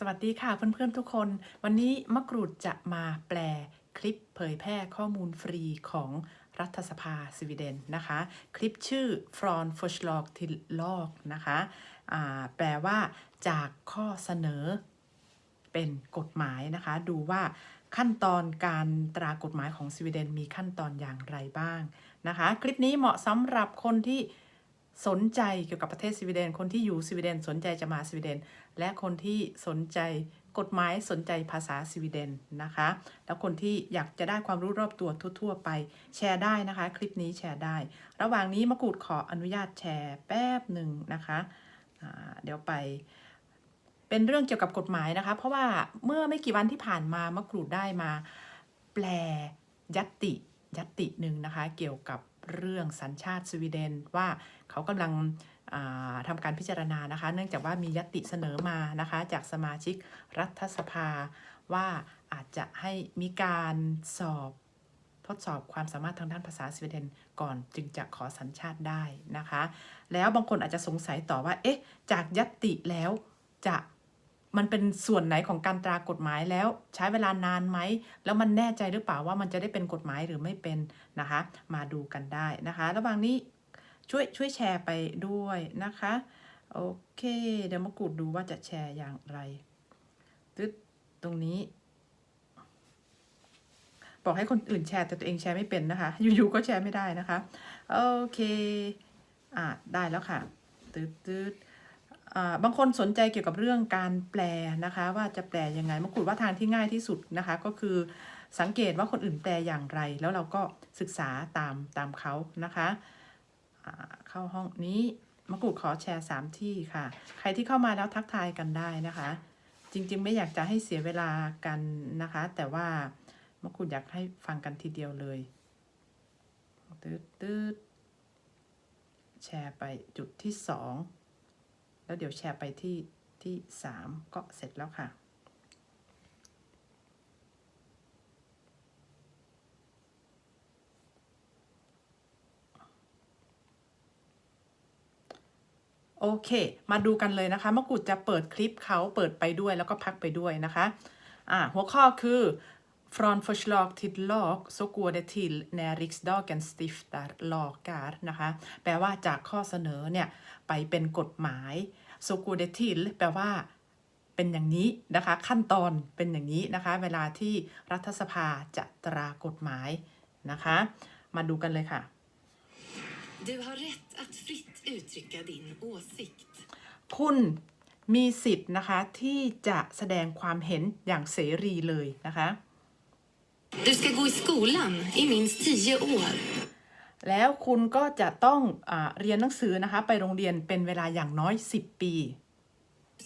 สวัสดีค่ะเพื่อนๆทุกคน วันนี้มะกรูดจะมาแปลคลิปเผยแพร่ข้อมูลฟรีของรัฐสภาสวีเดนนะคะ คลิปชื่อ Från förslag till lag นะคะแปลว่าจากข้อเสนอเป็นกฎหมายนะคะ ดูว่าขั้นตอนการตรากฎหมายของสวีเดนมีขั้นตอนอย่างไรบ้างนะคะ คลิปนี้เหมาะสำหรับคนที่ สนใจเกี่ยวกับประเทศสวีเดน คนที่อยู่สวีเดน สนใจจะมาสวีเดน และคนที่สนใจกฎหมายสนใจภาษาสวีเดนนะคะ แล้วคนที่อยากจะได้ความรู้รอบตัวทั่ว ๆ ไปแชร์ได้นะคะ คลิปนี้แชร์ได้ ระหว่างนี้มะกรูดขออนุญาตแชร์แป๊บหนึ่งนะคะเดี๋ยวไปเป็นเรื่องเกี่ยวกับกฎหมายนะคะ เพราะว่าเมื่อไม่กี่วันที่ผ่านมามะกรูดได้มา แปลยัตติยัตติหนึ่งนะคะ เกี่ยวกับ เรื่องสัญชาติสวีเดนว่าเขากำลังอ่าทำการพิจารณานะคะ เนื่องจากว่ามียตติเสนอมานะคะ จากสมาชิกรัฐสภาว่าอาจจะให้มีการสอบทดสอบความสามารถทางด้านภาษาสวีเดนก่อนจึงจะขอสัญชาติได้นะคะ แล้วบางคนอาจจะสงสัยต่อว่า เอ๊ะ จากยัตติแล้วจะ มันเป็นส่วนไหนของการตรากฎหมายแล้วใช้เวลานานไหม แล้วมันแน่ใจหรือเปล่าว่ามันจะได้เป็นกฎหมายหรือไม่เป็นนะคะ มาดูกันได้นะคะ ระหว่างนี้ช่วยช่วยแชร์ไปด้วยนะคะ โอเค เดี๋ยวมากรูดดูว่าจะแชร์อย่างไรตึ๊ดตรงนี้ บอกให้คนอื่นแชร์แต่ตัวเองแชร์ไม่เป็นนะคะ อยู่ๆก็แชร์ไม่ได้นะคะ โอเค อ่าได้แล้วค่ะตืดตืด บางคนสนใจเกี่ยวกับเรื่องการแปลนะคะ ว่าจะแปลยังไงมากรูดว่าทางที่ง่ายที่สุดนะคะ ก็คือสังเกตว่าคนอื่นแปลอย่างไร แล้วเราก็ศึกษาตามตามเขานะคะเข้าห้องนี้มากรูดขอแชร์ 3 ที่ค่ะ ใครที่เข้ามาแล้วทักทายกันได้นะคะ จริงๆ ไม่อยากจะให้เสียเวลากันนะคะ แต่ว่ามะกรูดอยากให้ฟังกันทีเดียวเลยตืดตืดแชร์ไปจุดที่สอง แล้วเดี๋ยวแชร์ไปที่ที่สามก็เสร็จแล้วค่ะ โอเค มาดูกันเลยนะคะมะกรูดจะเปิดคลิปเขาเปิดไปด้วยแล้วก็พักไปด้วยนะคะ อ่าหัวข้อคือ Från förslag till lag så går det till när riksdagen stiftar lagar นะคะ แปลว่าจากข้อเสนอเนี่ยไปเป็นกฎหมาย så går det till แปลว่าเป็นอย่างนี้นะคะ ขั้นตอนเป็นอย่างนี้นะคะ เวลาที่รัฐสภาจะตรากฎหมายนะคะ มาดูกันเลยค่ะ Du har rätt att fritt uttrycka din åsikt. คุณมีสิทธิ์นะคะที่จะแสดงความเห็นอย่างเสรีเลยนะคะ Du ska gå i skolan i minst tio år. แล้วคุณก็จะต้องอาเรียนหนังสือนะคะ ไปโรงเรียนเป็นเวลาอย่างน้อย 10 ปี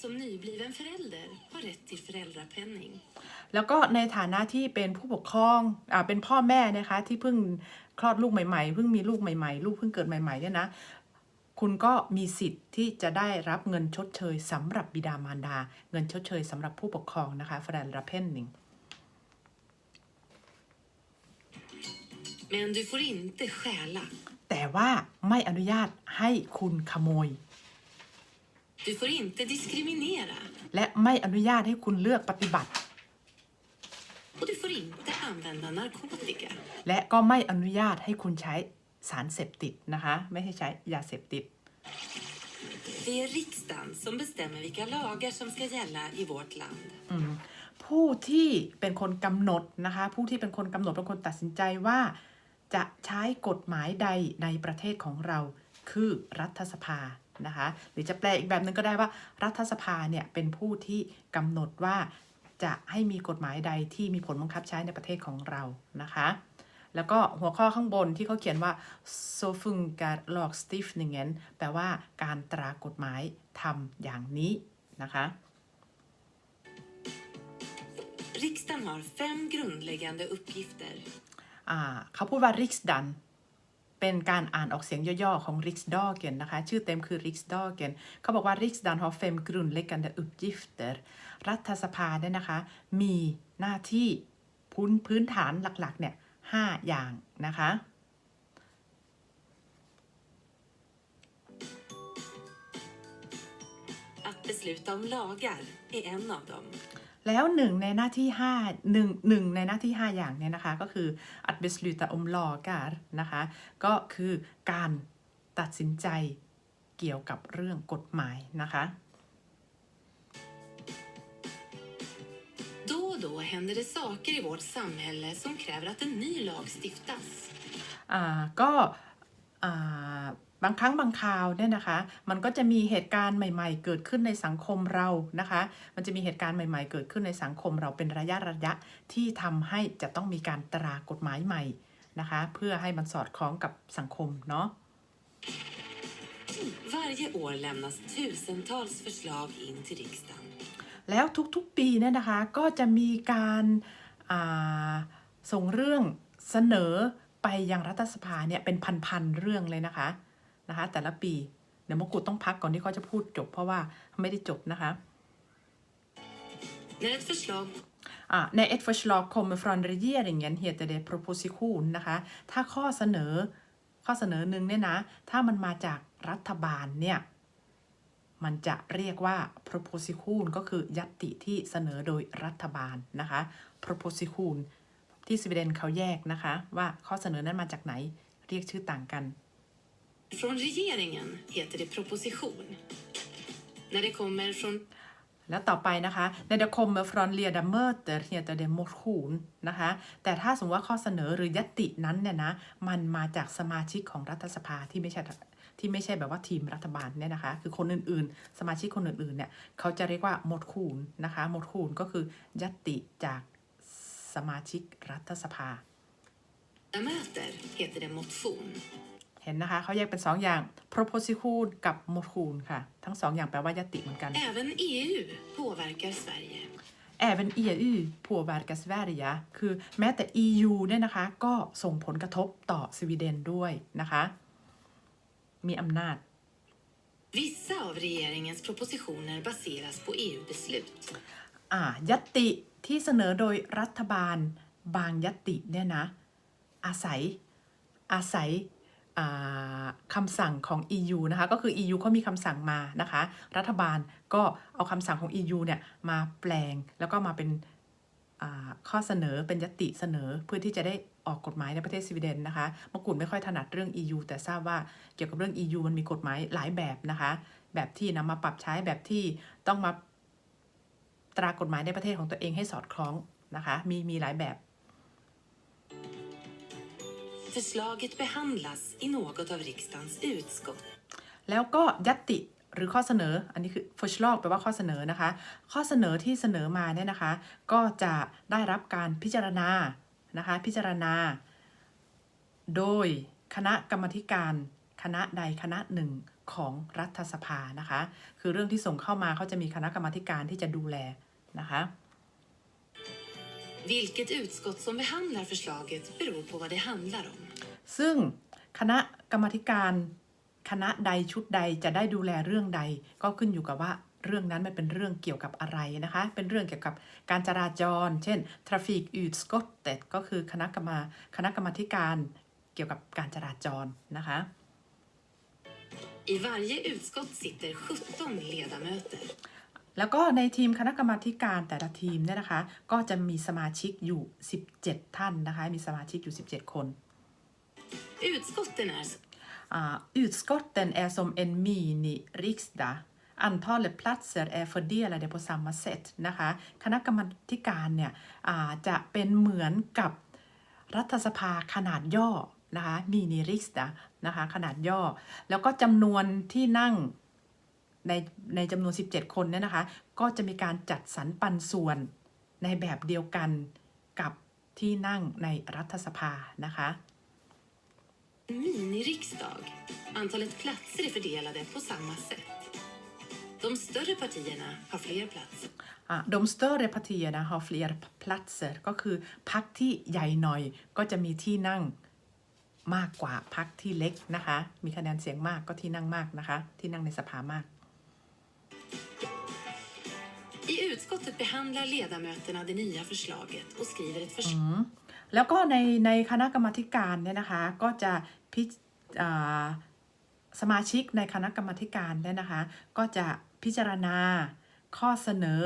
Som nybliven förälder har rätt till föräldrapenning. แล้วก็ในฐานะที่เป็นผู้ปกครองอ่าเป็นพ่อแม่นะคะ ที่เพิ่งคลอดลูกใหม่ๆ เพิ่งมีลูกใหม่ๆ ลูกเพิ่งเกิดใหม่ๆเนี่ยนะ คุณก็มีสิทธิ์ที่จะได้รับเงินชดเชยสำหรับบิดามารดา เงินชดเชยสำหรับผู้ปกครองนะคะฟ Men du får inte stjäla. แต่ว่าไม่อนุญาตให้คุณขโมย Du får inte diskriminera. และไม่อนุญาตให้คุณเลือกปฏิบัติ Och du får inte använda narkotika. และก็ไม่อนุญาตให้คุณใช้สารเสพติดนะคะ ไม่ให้ใช้ยาเสพติด Det är riksdagen som bestämmer vilka lagar som ska gälla i vårt land. อืมผู้ที่เป็นคนกำหนดนะคะ ผู้ที่เป็นคนกำหนดเป็นคนตัดสินใจว่า จะใช้กฎหมายใดในประเทศของเราคือรัฐสภานะคะหรือจะแปลอีกแบบหนึงก็ได้ว่ารัฐสภาเนี่ยเป็นผู้ที่กำหนดว่าจะให้มีกฎหมายใดที่มีผลบังคับใช้ในประเทศของเรานะคะ แล้วก็หัวข้อข้างบนที่เขาเขียนว่า so funkar lagstiftningen แปลว่าการตรากฎหมายทำอย่างนี้นะคะ Riksdagen har fem grundläggande uppgifter. เขาพูดว่า riksdagen เป็นการอ่านออกเสียงย่อๆของ riksdagen นะคะ ชื่อเต็มคือ riksdagen เขาบอกว่า riksdagen har fem grundläggande uppgifter รัฐสภาเนี่ยนะคะ มีหน้าที่พื้นพื้นฐานหลักๆเนี่ยห้าอย่างนะคะ Att besluta om lagar är en av dem. แล้วหนึ่งในหน้าที่ห้าหนึ่งหนึ่งในหน้าที่ 5 อย่างเนี่ยนะคะ ก็คือ att besluta om lagar นะคะ ก็คือการตัดสินใจเกี่ยวกับเรื่องกฎหมายนะคะ Då och då händer det saker i vårt samhälle som kräver att en ny lag stiftas. อ่าก็อ่า บางครั้งบางคราวเนี่ยนะคะ มันก็จะมีเหตุการณ์ใหม่ ๆ เกิดขึ้นในสังคมเรานะคะ มันจะมีเหตุการณ์ใหม่ ๆ เกิดขึ้นในสังคมเราเป็นระยะระยะที่ทำให้จะต้องมีการตรากฎหมายใหม่นะคะ เพื่อให้มันสอดคล้องกับสังคมเนาะ Varje år lämnas tusentals förslag in till riksdagen. แล้วทุกๆปีเนี่ยนะคะก็จะมีการอ่าส่งเรื่องเสนอไปยังรัฐสภาเนี่ยเป็นพันๆเรื่องเลยนะคะ นะคะ แต่ละปีเดี๋ยวมกุฎต้องพักก่อนที่เขาจะพูดจบ เพราะว่าไม่ได้จบนะคะ När ett förslag Ah, när ett förslag kommer från regeringen heter det proposition นะคะ ถ้าข้อเสนอข้อเสนอหนึ่งเนี่ยนะ ถ้ามันมาจากรัฐบาลเนี่ย มันจะเรียกว่า proposition ก็คือยัตติที่เสนอโดยรัฐบาลนะคะ proposition ที่สวีเดนเขาแยกนะคะ ว่าข้อเสนอนั้นมาจากไหนเรียกชื่อต่างกัน från regeringen heter det proposition. När det kommer från แล้วต่อไปนะคะ när det kommer från ledamöter heter det motion นะคะ แต่ถ้าสมมติว่าข้อเสนอหรือยัตตินั้นเนี่ยนะ มันมาจากสมาชิกของรัฐสภาที่ไม่ใช่ที่ไม่ใช่แบบว่าทีมรัฐบาลเนี่ยนะคะ คือคนอื่นๆ สมาชิกคนอื่นๆเนี่ยเขาจะเรียกว่า motion นะคะ motion ก็คือยัตติจากสมาชิกรัฐสภา ledamöter heter det motion. เห็นนะคะเขาแยกเป็น 2 อย่าง proposition กับ motion ค่ะ ทั้ง 2 อย่างแปลว่ายัตติเหมือนกัน Även EU påverkar Sverige. Även EU påverkar Sverige คือแม้แต่ EU เนี่ยนะคะ ก็ส่งผลกระทบต่อสวีเดนด้วยนะคะ มีอำนาจ Vissa av regeringens propositioner baseras på E EU-beslut. อ่ายัตติที่เสนอโดยรัฐบาลบางยัตติเนี่ยนะ อาศัย อาศัยอ่า คำสั่งของ EU นะคะ ก็คือ EU เขามีคำสั่งมานะคะ รัฐบาลก็เอาคำสั่งของ EU เนี่ยมาแปลงแล้วก็มาเป็นข้อเสนอเป็นยติเสนอเพื่อที่จะได้ออกกฎหมายในประเทศสวีเดนนะคะมกุฎไม่ค่อยถนัดเรื่อง EU แต่ทราบว่าเกี่ยวกับเรื่อง EU มันมีกฎหมายหลายแบบนะคะ แบบที่นำมาปรับใช้แบบที่ต้องมาตรากฎหมายในประเทศของตัวเองให้สอดคล้องนะคะ มีมีหลายแบบ Förslaget behandlas i något av riksdagens utskott. แล้วก็ยัตติหรือข้อเสนอ อันนี้คือ förslag แปลว่าข้อเสนอนะคะ ข้อเสนอที่เสนอมาเนี่ยนะคะ ก็จะได้รับการพิจารณานะคะ พิจารณา โดยคณะกรรมธิการคณะใดคณะหนึ่งของรัฐสภานะคะ คือเรื่องที่ส่งเข้ามาเขาจะมีคณะกรรมธิการที่จะดูแลนะคะ Vilket utskott som behandlar förslaget beror på vad det handlar om. ซึ่งคณะกรรมาธิการ คณะใดชุดใดจะได้ดูแลเรื่องใด ก็ขึ้นอยู่กับว่าเรื่องนั้นมันเป็นเรื่องเกี่ยวกับอะไรนะคะ เป็นเรื่องเกี่ยวกับการจราจร เช่น trafik utskottet ก็คือคณะกรรมาคณะกรรมาธิการเกี่ยวกับการจราจรนะคะ I varje utskott sitter 17 ledamöter. แล้วก็ในทีมคณะกรรมาธิการแต่ละทีมเนี่ยนะคะ ก็จะมีสมาชิกอยู่ 17 ท่านนะคะ มีสมาชิกอยู่ 17 คน Utskotten är Uh, utskotten är som en mini-riksdag. Antalet platser är fördelade på samma sätt นะคะ คณะกรรมาธิการเนี่ยอ่าจะเป็นเหมือนกับรัฐสภาขนาดย่อนะคะมินิริกส์นะคะ ขนาดย่อ แล้วก็จำนวนที่นั่ง ในในจำนวน 17 คนเนี่ยนะคะ ก็จะมีการจัดสรรปันส่วนในแบบเดียวกันกับที่นั่งในรัฐสภานะคะ en miniriksdag. Antalet platser är fördelade på samma sätt. De större partierna har fler platser. อะ de större partierna har fler platser ก็คือพักที่ใหญ่หน่อยก็จะมีที่นั่งมากกว่าพักที่เล็กนะคะ มีคะแนนเสียงมากก็ที่นั่งมากนะคะ ที่นั่งในสภามาก utskottet behandlar ledamöterna det nya förslaget och skriver ett förslag แล้วก็ในในคณะกรรมาธิการเนี่ยนะคะก็จะพิสมาชิกในคณะกรรมาธิการเนี่ยนะคะก็จะพิจารณาข้อเสนอ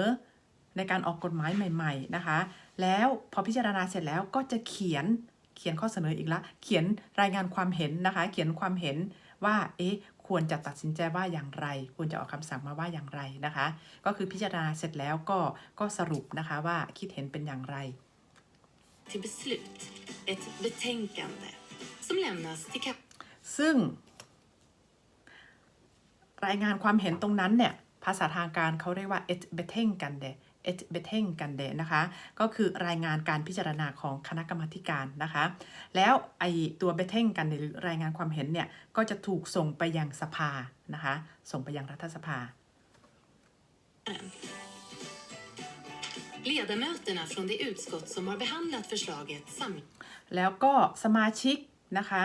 ในการออกกฎหมายใหม่ ๆนะคะ แล้วพอพิจารณาเสร็จแล้วก็จะเขียนเขียนข้อเสนออีกละ เขียนรายงานความเห็นนะคะ เขียนความเห็นว่า เอ๊ะ ควรจะตัดสินใจว่าอย่างไร ควรจะออกคำสั่งมาว่าอย่างไรนะคะ ก็คือพิจารณาเสร็จแล้วก็ก็สรุปนะคะว่าคิดเห็นเป็นอย่างไร till beslut ett betänkande som lämnas till kap ซึ่ง รายงานความเห็นตรงนั้นเนี่ย ภาษาทางการเขาเรียกว่า et betänkande et betänkande นะคะ ก็คือรายงานการพิจารณาของคณะกรรมการนะคะ แล้วไอตัว betänkande หรือรายงานความเห็นเนี่ย ก็จะถูกส่งไปยังสภานะคะ ส่งไปยังรัฐสภา Ledamöterna från det utskott som har behandlat förslaget sam แล้วก็สมาชิกนะคะ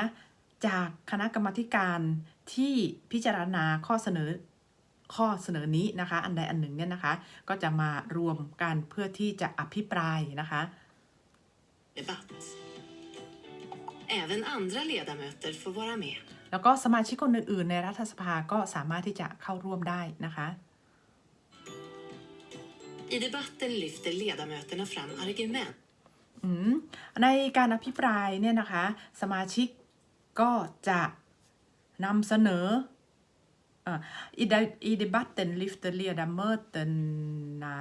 จากคณะกรรมการที่พิจารณาข้อเสนอ ข้อเสนอนี้นะคะ อันใดอันหนึ่งเนี่ยนะคะ ก็จะมารวมกันเพื่อที่จะอภิปรายนะคะ debatt. Även andra ledamöter får vara med. แล้วก็สมาชิกคนอื่นๆ ในรัฐสภาก็สามารถที่จะเข้าร่วมได้นะคะ I debatten lyfter ledamöterna fram argument อืมในการอภิปรายเนี่ยนะคะ สมาชิกก็จะนำเสนออ่า i, de- I debatten lyfter ledamöterna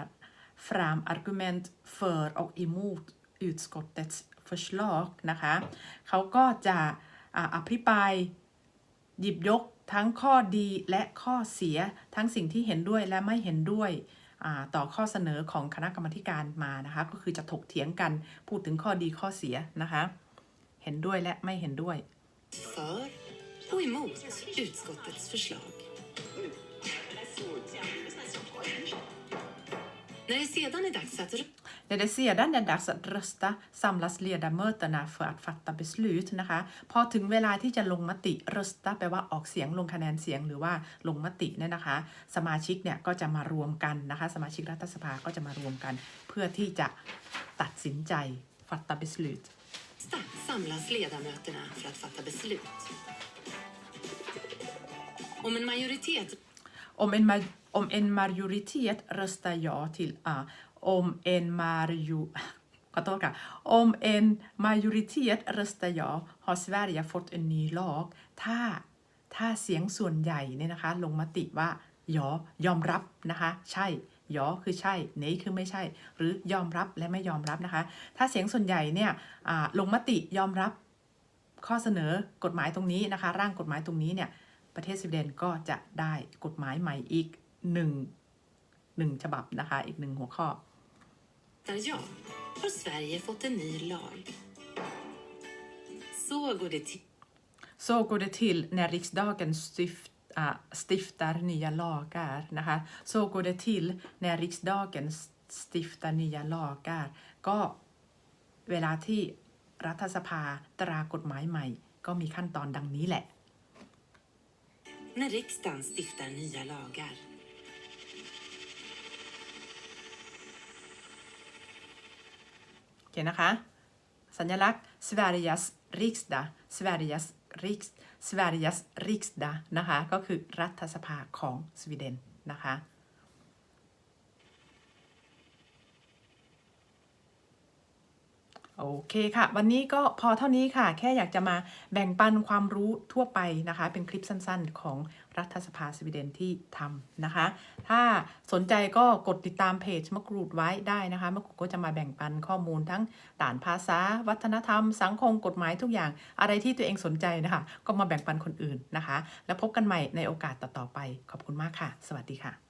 fram argument för och emot utskottets förslag นะคะเขาก็จะอภิปรายหยิบยกทั้งข้อดีและข้อเสียทั้งสิ่งที่เห็นด้วยและไม่เห็นด้วยต่อข้อเสนอของคณะกรรมการมานะคะก็คือจะถกเถียงกันพูดถึงข้อดีข้อเสียนะคะเห็นด้วยและไม่เห็นด้วย för och emot utskottets förslag. När det sedan är dags att rö- När det sedan är dags att rösta samlas ledamöterna för att fatta beslut นะคะ พอถึงเวลาที่จะลงมติ rösta แปลว่าออกเสียงลงคะแนนเสียงหรือว่าลงมติเนี่ยนะคะ สมาชิกเนี่ยก็จะมารวมกันนะคะ สมาชิกรัฐสภาก็จะมารวมกัน เพื่อที่จะตัดสินใจ fatta beslut samlas ledamöterna för att fatta beslut. Om en majoritet Om en, ma- om en majoritet röstar ja till a om en majo, ขอโทษค่ะ om en majoritet röstar ja har Sverige fått en ny lag ถ้าถ้าเสียงส่วนใหญ่เนี่ยนะคะ ลงมติว่ายอยอมรับนะคะ ใช่ยอคือใช่เนยคือไม่ใช่ หรือยอมรับและไม่ยอมรับนะคะ ถ้าเสียงส่วนใหญ่เนี่ยลงมติยอมรับข้อเสนอกฎหมายตรงนี้นะคะ ร่างกฎหมายตรงนี้เนี่ย ประเทศสวีเดนก็จะได้กฎหมายใหม่อีกหนึ่งหนึ่งฉบับนะคะ อีกหนึ่งหัวข้อ röstar ja har Sverige fått en ny lag. Så går det till. Så går det till när riksdagen stift, äh, stiftar nya lagar นะคะ Så går det till när riksdagen stiftar nya lagar ก็เวลาที่รัฐสภาตรากฎหมายใหม่ ก็มีขั้นตอนดังนี้แหละ När riksdagen stiftar nya lagar. Okej, okay, สัญลักษณ์ Sveriges riksdag Sveriges riks Sveriges riksdag นะคะ ก็คือรัฐสภาของสวีเดนนะคะ โอเคค่ะ วันนี้ก็พอเท่านี้ค่ะ แค่อยากจะมาแบ่งปันความรู้ทั่วไปนะคะ เป็นคลิปสั้นๆ ของรัฐสภาสวีเดนที่ทำนะคะ ถ้าสนใจก็กดติดตามเพจมะกรูดไว้ได้นะคะมะกรูดก็จะมาแบ่งปันข้อมูลทั้งด่านภาษา วัฒนธรรม สังคมกฎหมายทุกอย่าง อะไรที่ตัวเองสนใจนะคะ ก็มาแบ่งปันคนอื่นนะคะ แล้วพบกันใหม่ในโอกาสต่อๆไป ขอบคุณมากค่ะ สวัสดีค่ะ